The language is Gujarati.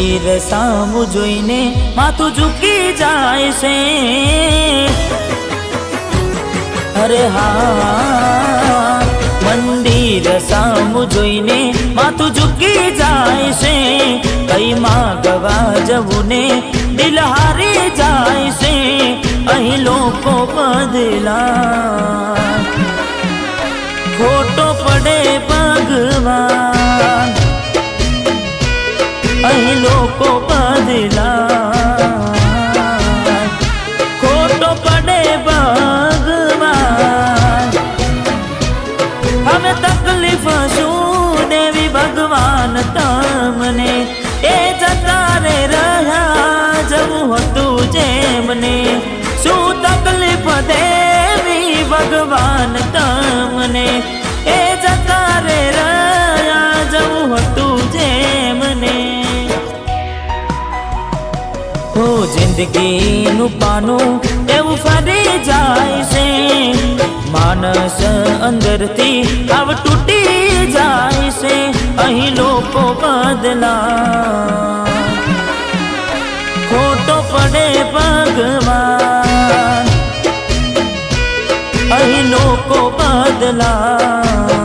મંદિર સામું જોઈને માથું ઝૂકી જાય છે. અરે હા, મંદિર સામું જોઈને માથું ઝૂકી જાય છે. કઈ માગવા જવું ને દિલ હારી જાય છે. અહીં લોકો બદલા અહીં લોકો બદલા. ખોટો પડે ભગવાન. હવે તકલીફ શું દેવી ભગવાન તમને? એ જતા રે રહ્યા જવું હતું જેમને. શું તકલીફ દેવી ભગવાન હો જિંદગીનું પાનું એવું ફરી જાય છે માણસ અંદરથી આવ તૂટી જાય છે અહીં લોકો બદલા ખોટો પડે ભગવાન અહીં લોકો બદલા